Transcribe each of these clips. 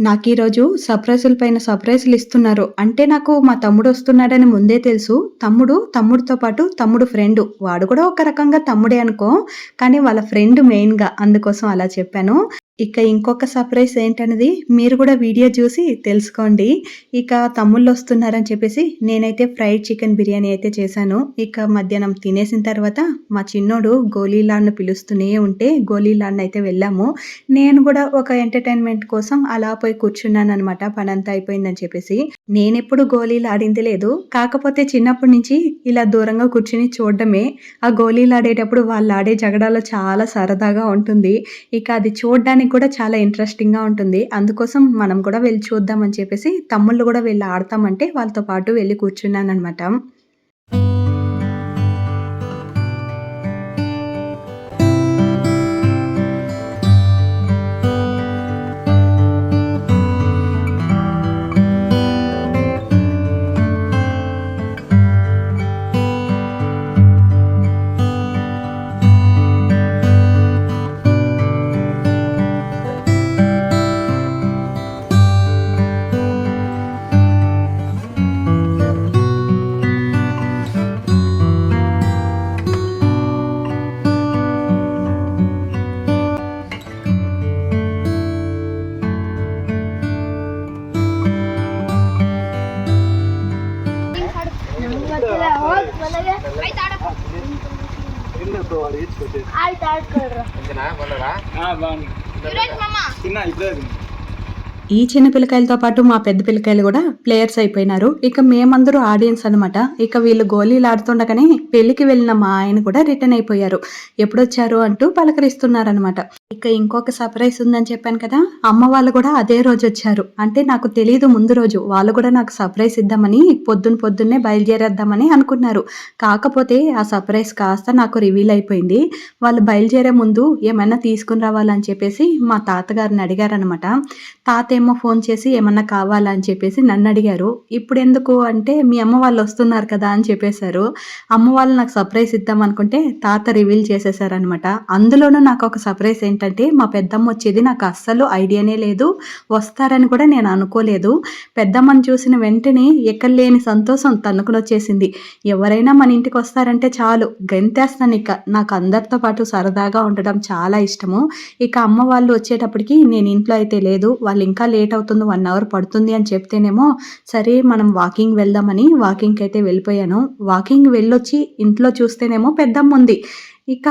నాకు ఈరోజు సర్ప్రైజుల పైన సర్ప్రైజులు ఇస్తున్నారు. అంటే నాకు మా తమ్ముడు వస్తున్నాడని ముందే తెలుసు. తమ్ముడు తమ్ముడితో పాటు తమ్ముడు ఫ్రెండ్ వాడు కూడా ఒక రకంగా తమ్ముడే అనుకో కానీ వాళ్ళ ఫ్రెండ్ మెయిన్గా అందుకోసం అలా చెప్పాను. ఇక ఇంకొక సర్ప్రైజ్ ఏంటనేది మీరు కూడా వీడియో చూసి తెలుసుకోండి. ఇక తమ్ముళ్ళు వస్తున్నారని చెప్పేసి నేనైతే ఫ్రైడ్ చికెన్ బిర్యానీ అయితే చేశాను. ఇక మధ్యాహ్నం తినేసిన తర్వాత మా చిన్నోడు గోళీలాడ్ను పిలుస్తూనే ఉంటే గోళీలాడ్ని అయితే వెళ్ళాము. నేను కూడా ఒక ఎంటర్టైన్మెంట్ కోసం అలా పోయి కూర్చున్నాను అనమాట పని అంతా అయిపోయిందని చెప్పేసి నేను ఎప్పుడు గోళీలు ఆడింది లేదు. కాకపోతే చిన్నప్పటి నుంచి ఇలా దూరంగా కూర్చుని చూడడమే. ఆ గోళీలు ఆడేటప్పుడు వాళ్ళు ఆడే జగడాలో చాలా సరదాగా ఉంటుంది. ఇక అది చూడడానికి కూడా చాలా ఇంట్రెస్టింగ్గా ఉంటుంది. అందుకోసం మనం కూడా వెళ్ళి చూద్దామని చెప్పేసి తమ్ముళ్ళు కూడా వెళ్ళి ఆడతామంటే వాళ్ళతో పాటు వెళ్ళి కూర్చున్నాను అనమాట ಆಯ್ತು ಆಡ್ಕೊಳ್ರ ತಿನ್ನ ಇಬ್ಬರೇ ఈ చిన్న పిల్లకాయలతో పాటు మా పెద్ద పిల్లకాయలు కూడా ప్లేయర్స్ అయిపోయినారు. ఇక మేమందరూ ఆడియన్స్ అనమాట ఇక వీళ్ళు గోళీలు ఆడుతుండగానే పెళ్ళికి వెళ్ళిన మా ఆయన కూడా రిటర్న్ అయిపోయారు. ఎప్పుడొచ్చారు అంటూ పలకరిస్తున్నారనమాట ఇక ఇంకొక సర్ప్రైజ్ ఉందని చెప్పాను కదా అమ్మ వాళ్ళు కూడా అదే రోజు వచ్చారు. అంటే నాకు తెలియదు ముందు రోజు. వాళ్ళు కూడా నాకు సర్ప్రైజ్ ఇద్దామని పొద్దున్న పొద్దున్నే బయలుదేరేద్దామని అనుకున్నారు. కాకపోతే ఆ సర్ప్రైజ్ కాస్త నాకు రివీల్ అయిపోయింది. వాళ్ళు బయలుదేరే ముందు ఏమైనా తీసుకుని రావాలని చెప్పేసి మా తాతగారిని అడిగారనమాట తాత ఏమో ఫోన్ చేసి ఏమన్నా కావాలా అని చెప్పేసి నన్ను అడిగారు. ఇప్పుడు ఎందుకు అంటే మీ అమ్మ వాళ్ళు వస్తున్నారు కదా అని చెప్పేశారు. అమ్మ వాళ్ళు నాకు సర్ప్రైజ్ ఇద్దాం అనుకుంటే తాత రివీల్ చేసేసారనమాట అందులోనూ నాకు ఒక సర్ప్రైజ్ ఏంటంటే మా పెద్దమ్మ వచ్చేది నాకు అస్సలు ఐడియానే లేదు. వస్తారని కూడా నేను అనుకోలేదు. పెద్దమ్మని చూసిన వెంటనే ఎక్కలేని సంతోషం తన్నుకుని వచ్చేసింది. ఎవరైనా మన ఇంటికి వస్తారంటే చాలు గంతేస్తాను ఇక. నాకు అందరితో పాటు సరదాగా ఉండడం చాలా ఇష్టము. ఇక అమ్మ వాళ్ళు వచ్చేటప్పటికి నేను ఇంట్లో అయితే లేదు. వాళ్ళు ఇంకా లేట్ అవుతుంది వన్ అవర్ పడుతుంది అని చెప్తేనేమో సరే మనం వాకింగ్ వెళ్దామని వాకింగ్కి అయితే వెళ్ళిపోయాను. వాకింగ్ వెళ్ళొచ్చి ఇంట్లో చూస్తేనేమో పెద్దమ్మ ఉంది. ఇక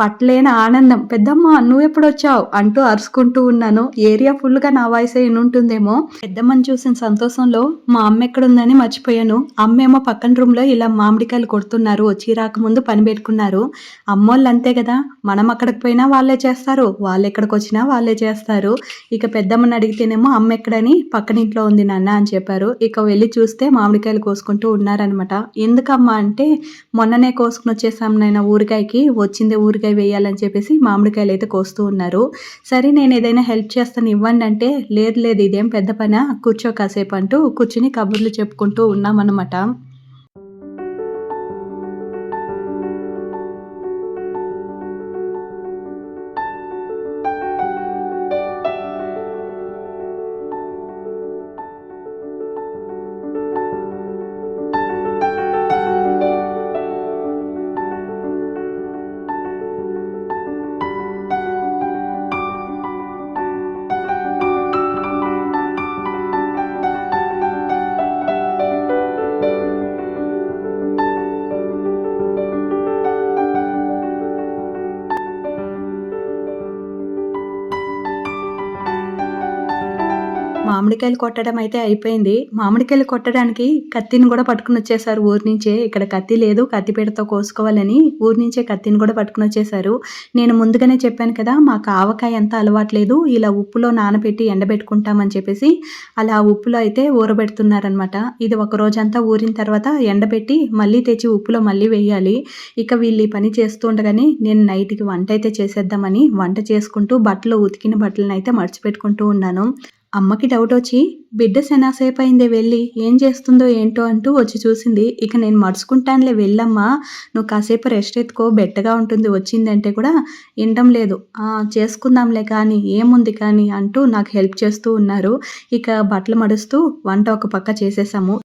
పట్లేని ఆనందం. పెద్దమ్మ నువ్వు ఎప్పుడు వచ్చావు అంటూ అరుచుకుంటూ ఉన్నాను. ఏరియా ఫుల్గా నా వాయిస్ అయిన ఉంటుందేమో. పెద్దమ్మని చూసిన సంతోషంలో మా అమ్మ ఎక్కడుందని మర్చిపోయాను. అమ్మేమో పక్కన రూమ్లో ఇలా మామిడికాయలు కొడుతున్నారు. వచ్చి రాకముందు పని పెట్టుకున్నారు. అమ్మోళ్ళు అంతే కదా. మనం అక్కడికి పోయినా వాళ్ళే చేస్తారు. వాళ్ళు ఎక్కడికి వచ్చినా వాళ్ళే చేస్తారు. ఇక పెద్దమ్మని అడిగితేనేమో అమ్మ ఎక్కడని పక్కన ఇంట్లో ఉంది నాన్న అని చెప్పారు. ఇక వెళ్ళి చూస్తే మామిడికాయలు కోసుకుంటూ ఉన్నారనమాట ఎందుకమ్మా? అంటే మొన్ననే కోసుకుని వచ్చేసాం నాయన ఊరికాయకి. వచ్చిందే ఊరికాయ వేయాలని చెప్పేసి మామిడికాయలు అయితే కోస్తూ ఉన్నారు. సరే నేను ఏదైనా హెల్ప్ చేస్తాను ఇవ్వండి అంటే లేదు లేదు ఇదేం పెద్ద పని? కూర్చో కాసేపు అంటూ కూర్చుని కబుర్లు చెప్పుకుంటూ ఉన్నామన్నమాట. మామిడికాయలు కొట్టడం అయితే అయిపోయింది. మామిడికాయలు కొట్టడానికి కత్తిని కూడా పట్టుకుని వచ్చేసారు ఊరి నుంచే. ఇక్కడ కత్తి లేదు కత్తిపీటతో కోసుకోవాలని ఊరి నుంచే కత్తిని కూడా పట్టుకుని వచ్చేసారు. నేను ముందుగానే చెప్పాను కదా మాకు ఆవకాయ అంతా అలవాట్లేదు. ఇలా ఉప్పులో నానబెట్టి ఎండబెట్టుకుంటామని చెప్పేసి అలా ఉప్పులో అయితే ఊరబెడుతున్నారనమాట ఇది ఒక రోజంతా ఊరిన తర్వాత ఎండబెట్టి మళ్ళీ తెచ్చి ఉప్పులో మళ్ళీ వేయాలి. ఇక వీళ్ళు ఈ పని చేస్తుండగానే నేను నైట్కి వంట అయితే చేసేద్దామని వంట చేసుకుంటూ బట్టలు ఉతికిన బట్టలను అయితే మర్చిపెట్టుకుంటూ ఉన్నాను. అమ్మకి డౌట్ వచ్చి బిడ్డ సెనాసేపు అయిందే వెళ్ళి ఏం చేస్తుందో ఏంటో అంటూ వచ్చి చూసింది. ఇక నేను మడుచుకుంటానులే వెళ్ళమ్మా నువ్వు కాసేపు రెస్ట్ ఎత్తుకో బెట్టగా ఉంటుంది వచ్చిందంటే కూడా వినడం లేదు. చేసుకుందాంలే కానీ ఏముంది కానీ అంటూ నాకు హెల్ప్ చేస్తూ ఉన్నారు. ఇక బట్టలు మడుస్తూ వంట ఒక పక్క చేసేసాము.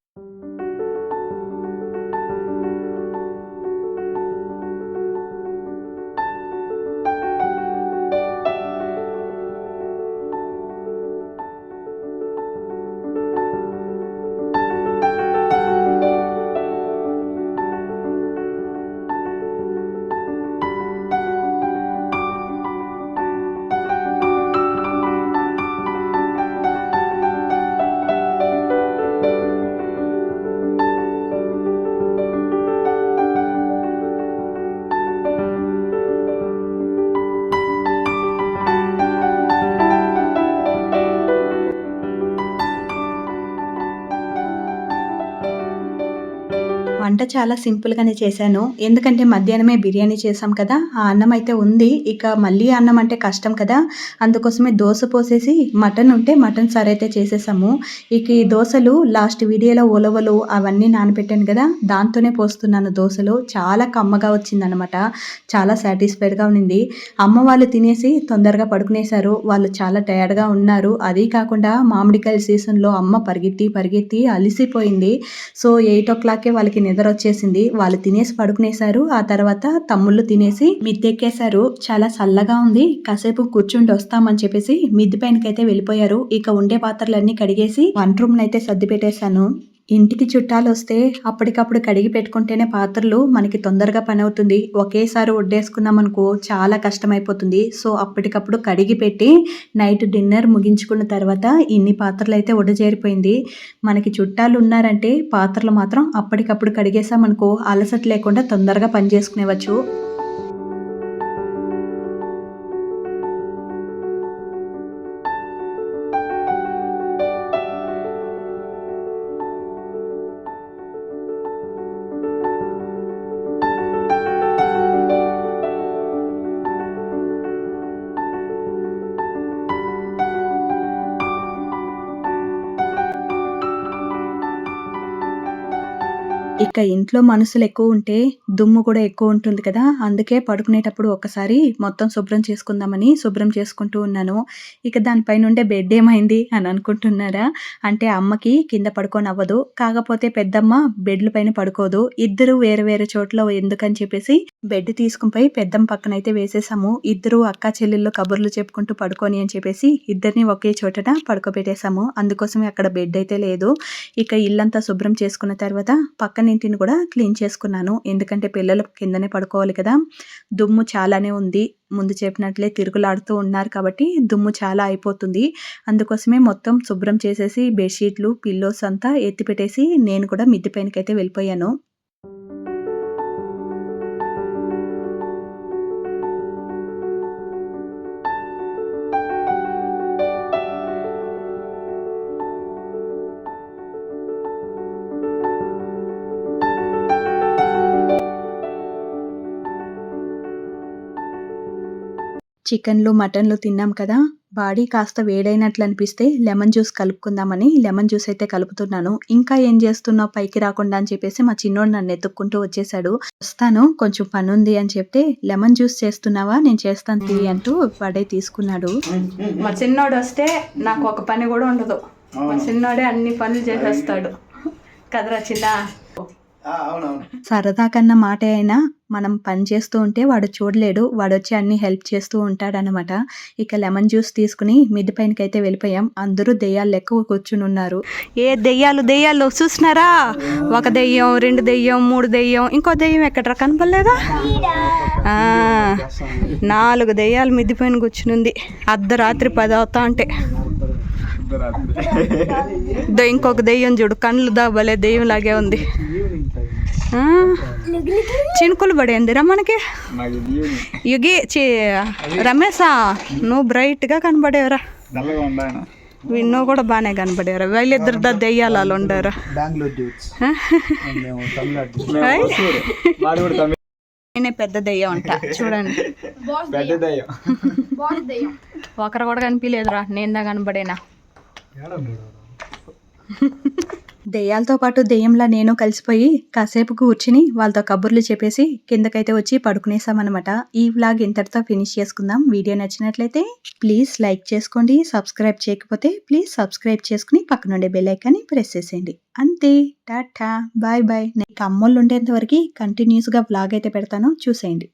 వంట చాలా సింపుల్గానే చేశాను. ఎందుకంటే మధ్యాహ్నమే బిర్యానీ చేసాం కదా ఆ అన్నం అయితే ఉంది. ఇక మళ్ళీ అన్నం అంటే కష్టం కదా. అందుకోసమే దోశ పోసేసి మటన్ ఉంటే మటన్ సార్ అయితే చేసేసాము. ఇక ఈ దోశలు లాస్ట్ వీడియోలో ఉలవలు అవన్నీ నానబెట్టాను కదా దాంతోనే పోస్తున్నాను దోశలు. చాలా కమ్మగా వచ్చిందనమాట. చాలా సాటిస్ఫైడ్గా ఉన్నింది. అమ్మ వాళ్ళు తినేసి తొందరగా పడుకునేశారు. వాళ్ళు చాలా టయర్డ్గా ఉన్నారు. అది కాకుండా మామిడికాయల సీజన్లో అమ్మ పరిగెత్తి పరిగెత్తి అలిసిపోయింది. సో ఎయిట్ ఓ క్లాక్కే వాళ్ళకి నిద్ర వచ్చేసింది. వాళ్ళు తినేసి పడుకునేశారు. ఆ తర్వాత తమ్ముళ్ళు తినేసి మిద్దెక్కేశారు. చాలా చల్లగా ఉంది. కాసేపు కూర్చుండి వస్తామని చెప్పేసి మిద్దె పైనకైతే వెళ్ళిపోయారు. ఇక ఉండే పాత్రలన్నీ కడిగేసి వంట రూమ్ అయితే సర్ది పెట్టేశాను ఇంటికి చుట్టాలు వస్తే అప్పటికప్పుడు కడిగి పెట్టుకుంటేనే పాత్రలు మనకి తొందరగా పని అవుతుంది ఒకేసారి వడ్డేసుకున్నాం అనుకో చాలా కష్టమైపోతుంది. సో అప్పటికప్పుడు కడిగి పెట్టి నైట్ డిన్నర్ ముగించుకున్న తర్వాత ఇన్ని పాత్రలు అయితే చేరిపోయింది మనకి చుట్టాలు ఉన్నారంటే పాత్రలు మాత్రం అప్పటికప్పుడు కడిగేసామనుకో అలసట లేకుండా తొందరగా పని చేసుకునేవచ్చు ఇక ఇంట్లో మనుషులు ఎక్కువ ఉంటే దుమ్ము కూడా ఎక్కువ ఉంటుంది కదా. అందుకే పడుకునేటప్పుడు ఒకసారి మొత్తం శుభ్రం చేసుకుందామని శుభ్రం చేసుకుంటూ ఉన్నాను. ఇక దానిపైన ఉండే బెడ్ ఏమైంది అని అనుకుంటున్నారా? అంటే అమ్మకి కింద పడుకొని అవ్వదు కాకపోతే పెద్దమ్మ బెడ్ల పైన పడుకోదు. ఇద్దరు వేరే వేరే చోట్ల ఎందుకని చెప్పేసి బెడ్ తీసుకుని పోయి పెద్దమ్మ పక్కన అయితే వేసేసాము. ఇద్దరు అక్క చెల్లెళ్ళు కబుర్లు చెప్పుకుంటూ పడుకొని అని చెప్పేసి ఇద్దరిని ఒకే చోటన పడుకోబెట్టేసాము అందుకోసమే అక్కడ బెడ్ అయితే లేదు. ఇక ఇల్లంతా శుభ్రం చేసుకున్న తర్వాత పక్కన ఇంటిని కూడా క్లీన్ చేసుకున్నాను. ఎందుకంటే పిల్లలు కిందనే పడుకోవాలి కదా. దుమ్ము చాలానే ఉంది. ముందు చెప్పినట్లే తిరుగులాడుతూ ఉన్నారు కాబట్టి దుమ్ము చాలా అయిపోతుంది. అందుకోసమే మొత్తం శుభ్రం చేసేసి బెడ్షీట్లు పిల్లోస్ అంతా ఎత్తిపెట్టేసి నేను కూడా మిద్ది పైనకైతే వెళ్ళిపోయాను. చికెన్లు మటన్లు తిన్నాం కదా. బాడీ కాస్త వేడైనట్లు అనిపిస్తే లెమన్ జ్యూస్ కలుపుకుందామని లెమన్ జ్యూస్ అయితే కలుపుతున్నాను. ఇంకా ఏం చేస్తున్నావు? పైకి రాకుండా అని చెప్పేసి మా చిన్నోడు నన్ను ఎత్తుక్కుంటూ వచ్చేసాడు వస్తాను కొంచెం పని ఉంది అని చెప్తే లెమన్ జ్యూస్ చేస్తున్నావా? నేను చేస్తాను తీ అంటూ వాడే తీసుకున్నాడు. మా చిన్నోడు వస్తే నాకు ఒక పని కూడా ఉండదు. మా చిన్నోడే అన్ని పనులు చేసేస్తాడు. కదరా చిన్న? సరదా కన్నా మాట అయినా మనం పని చేస్తూ ఉంటే వాడు చూడలేడు వాడు వచ్చి అన్ని హెల్ప్ చేస్తూ ఉంటాడనమాట ఇక లెమన్ జ్యూస్ తీసుకుని మిద్ది పైనకైతే వెళ్ళిపోయాం. అందరూ దెయ్యాలు లెక్క కూర్చుని ఉన్నారు. ఏ దెయ్యాలు దెయ్యాలు చూసినారా ఒక దెయ్యం రెండు దెయ్యం మూడు దెయ్యం ఇంకో దెయ్యం ఎక్కడ కనపడలేదా? నాలుగు దెయ్యాలు మిద్ది పైన కూర్చుని అర్ధరాత్రి పది అవుతా అంటే ఇంకొక దెయ్యం చూడు కళ్ళు దాబలే దెయ్యం లాగే ఉంది. చినుకులు పడేందిరా మనకి. యుగి చి రమేశా నువ్వు బ్రైట్గా కనబడేవరా. విన్నో కూడా బాగానే కనబడేవరా. వీళ్ళిద్దరు దా దెయ్యాలు వాళ్ళు ఉండరు బెంగళూరు డ్యూట్స్. మేము తమిళనాడు మేము వస్తూరు. వాడు కూడా తమిళ. నేనే పెద్ద దెయ్యం అంట. చూడండి. పెద్ద దయ్యం. ఒకరు కూడా కనిపించలేదురా నేను దా కనబడేనా? దెయ్యాలతో పాటు దెయ్యంలా నేను కలిసిపోయి కాసేపు కూర్చుని వాళ్ళతో కబుర్లు చెప్పేసి కిందకైతే వచ్చి పడుకునేసామన్నమాట. ఈ వ్లాగ్ ఇంతటితో ఫినిష్ చేసుకుందాం. వీడియో నచ్చినట్లయితే ప్లీజ్ లైక్ చేసుకోండి సబ్స్క్రైబ్ చేయకపోతే ప్లీజ్ సబ్స్క్రైబ్ చేసుకుని పక్కనుండే బెల్ ఐకాన్ని ప్రెస్ చేసేయండి. అంతే టాటా బాయ్ బాయ్ నీకు అమ్మోళ్ళు ఉండేంత వరకు కంటిన్యూస్గా వ్లాగ్ అయితే పెడతాను. చూసేయండి.